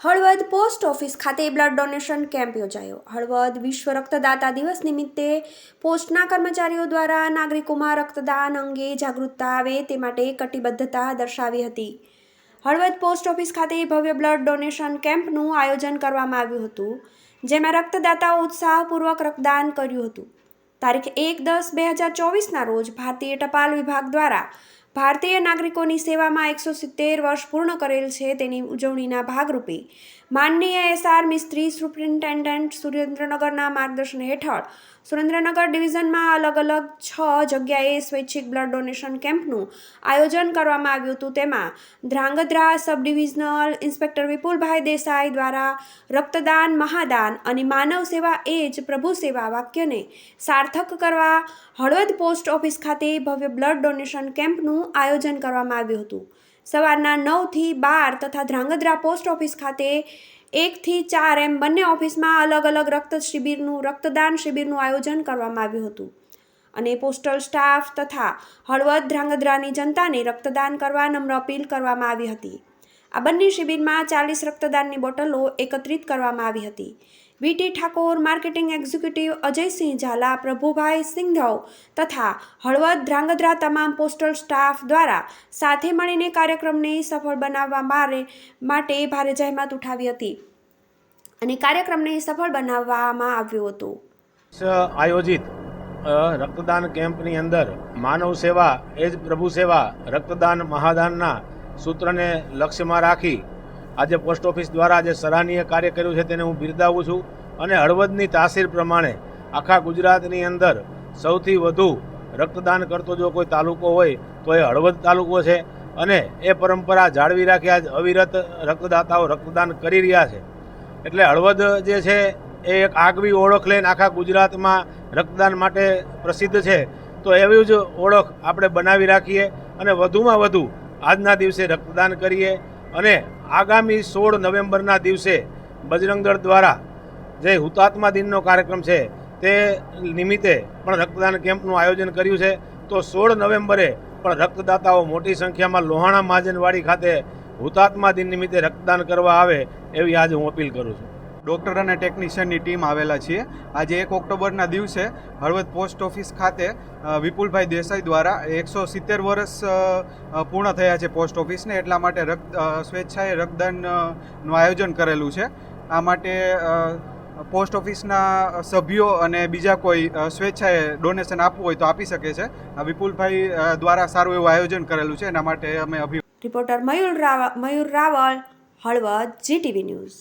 Halvad post office ખાતે blood donation camp યોજાયો. હળવદ વિશ્વ રક્તદાતા દિવસ નિમિત્તે પોસ્ટના કર્મચારીઓ દ્વારા નાગરિકોમાં રક્તદાન અંગે જાગૃતતા આવે તે માટે કટિબદ્ધતા દર્શાવી હતી. હળવદ પોસ્ટ ઓફિસ ખાતે ભવ્ય બ્લડ ડોનેશન કેમ્પનું આયોજન કરવામાં આવ્યું હતું, જેમાં રક્તદાતાઓ ઉત્સાહપૂર્વક રક્તદાન કર્યું હતું. તારીખ એક દસ બે હજાર ચોવીસના રોજ ભારતીય ટપાલ વિભાગ દ્વારા ભારતીય નાગરિકોની સેવામાં એકસો સિત્તેર વર્ષ પૂર્ણ કરેલ છે તેની ઉજવણીના ભાગરૂપે. માનનીય એસઆર મિસ્ત્રી સુપ્રિન્ટેન્ડન્ટ સુરેન્દ્રનગરના માર્ગદર્શન હેઠળ સુરેન્દ્રનગર ડિવિઝનમાં અલગ અલગ છ જગ્યાએ સ્વૈચ્છિક બ્લડ ડોનેશન કેમ્પનું આયોજન કરવામાં આવ્યું હતું. તેમાં Dhrangadhra sub divisional inspector Vipulbhai Desai દ્વારા રક્તદાન, મહાદાન અને માનવ સેવા એ જ પ્રભુ સેવા વાક્યને સાર્થક કરવા હળવદ પોસ્ટ ઓફિસ ખાતે ભવ્ય બ્લડ ડોનેશન કેમ્પનું આયોજન કરવામાં આવ્યું હતું. સવારના નવથી બાર તથા ધ્રાંગધ્રા પોસ્ટ ઓફિસ ખાતે એકથી ચાર એમ બંને ઓફિસમાં અલગ અલગ રક્ત શિબિરનું, રક્તદાન શિબિરનું આયોજન કરવામાં આવ્યું હતું. અને પોસ્ટલ સ્ટાફ તથા હળવદ ધ્રાંગધ્રાની જનતાને રક્તદાન કરવા નમ્ર અપીલ કરવામાં આવી હતી. આ બંને શિબિરમાં ચાલીસ રક્તદાનની બોટલો એકત્રિત કરવામાં આવી હતી. VT Thakor, marketing executive Ajaysinh Zala, Prabhubhai Singhav તથા હળવદ ધ્રાંગધ્રા તમામ પોસ્ટલ સ્ટાફ દ્વારા સાથે મળીને કાર્યક્રમને સફળ બનાવવા માટે ભારે જહેમત ઉઠાવી હતી અને કાર્યક્રમને સફળ બનાવવામાં આવ્યો હતો. આયોજિત રક્તદાન કેમ્પની અંદર માનવ સેવા, એ જ પ્રભુ સેવા, રક્તદાન મહાદાનના સૂત્રને લક્ષ્યમાં રાખી આજે પોસ્ટ ઓફિસ દ્વારા જે સરાહનીય કાર્ય કર્યું છે તેને હું બિરદાવું છું અને હળવદની તાસીર પ્રમાણે આખા ગુજરાતની અંદર સૌથી વધુ રક્તદાન કરતો જો કોઈ તાલુકો હોય તો એ હળવદ તાલુકો છે અને એ પરંપરા જાળવી રાખી આજ અવિરત રક્તદાતાઓ રક્તદાન કરી રહ્યા છે. એટલે હળવદ જે છે એ એક આગવી ઓળખ લઈને આખા ગુજરાતમાં રક્તદાન માટે પ્રસિદ્ધ છે. તો એવી જ ઓળખ આપણે બનાવી રાખીએ અને વધુમાં વધુ આજના દિવસે રક્તદાન કરીએ. અને આગામી સોળ નવેમ્બરના દિવસે બજરંગ દળ દ્વારા જે હુતાત્મા દિનનો કાર્યક્રમ છે, તે નિમિત્તે પણ રક્તદાન કેમ્પનું આયોજન કર્યું છે. તો સોળ નવેમ્બરે પણ રક્તદાતાઓ મોટી સંખ્યામાં લોહાણા મહાજનવાડી ખાતે હુતાત્મા દિન નિમિત્તે રક્તદાન કરવા આવે એવી આજે હું અપીલ કરું છું. ડૉક્ટર અને ટેકનિશિયનની ટીમ આવેલા છીએ. આજે એક ઓક્ટોબરના દિવસે હળવદ પોસ્ટ ઓફિસ ખાતે વિપુલભાઈ દેસાઈ દ્વારા એકસો સિત્તેર વર્ષ પૂર્ણ થયા છે પોસ્ટ ઓફિસને. એટલા માટે રક્ત સ્વેચ્છાએ રક્તદાનનું આયોજન કરેલું છે. આ માટે પોસ્ટ ઓફિસના સભ્યો અને બીજા કોઈ સ્વેચ્છાએ ડોનેશન આપવું હોય તો આપી શકે છે. આ વિપુલભાઈ દ્વારા સારું એવું આયોજન કરેલું છે. એના માટે અમે અભિ reporter Mayur Raval Mayur Raval, Halvad GTV news.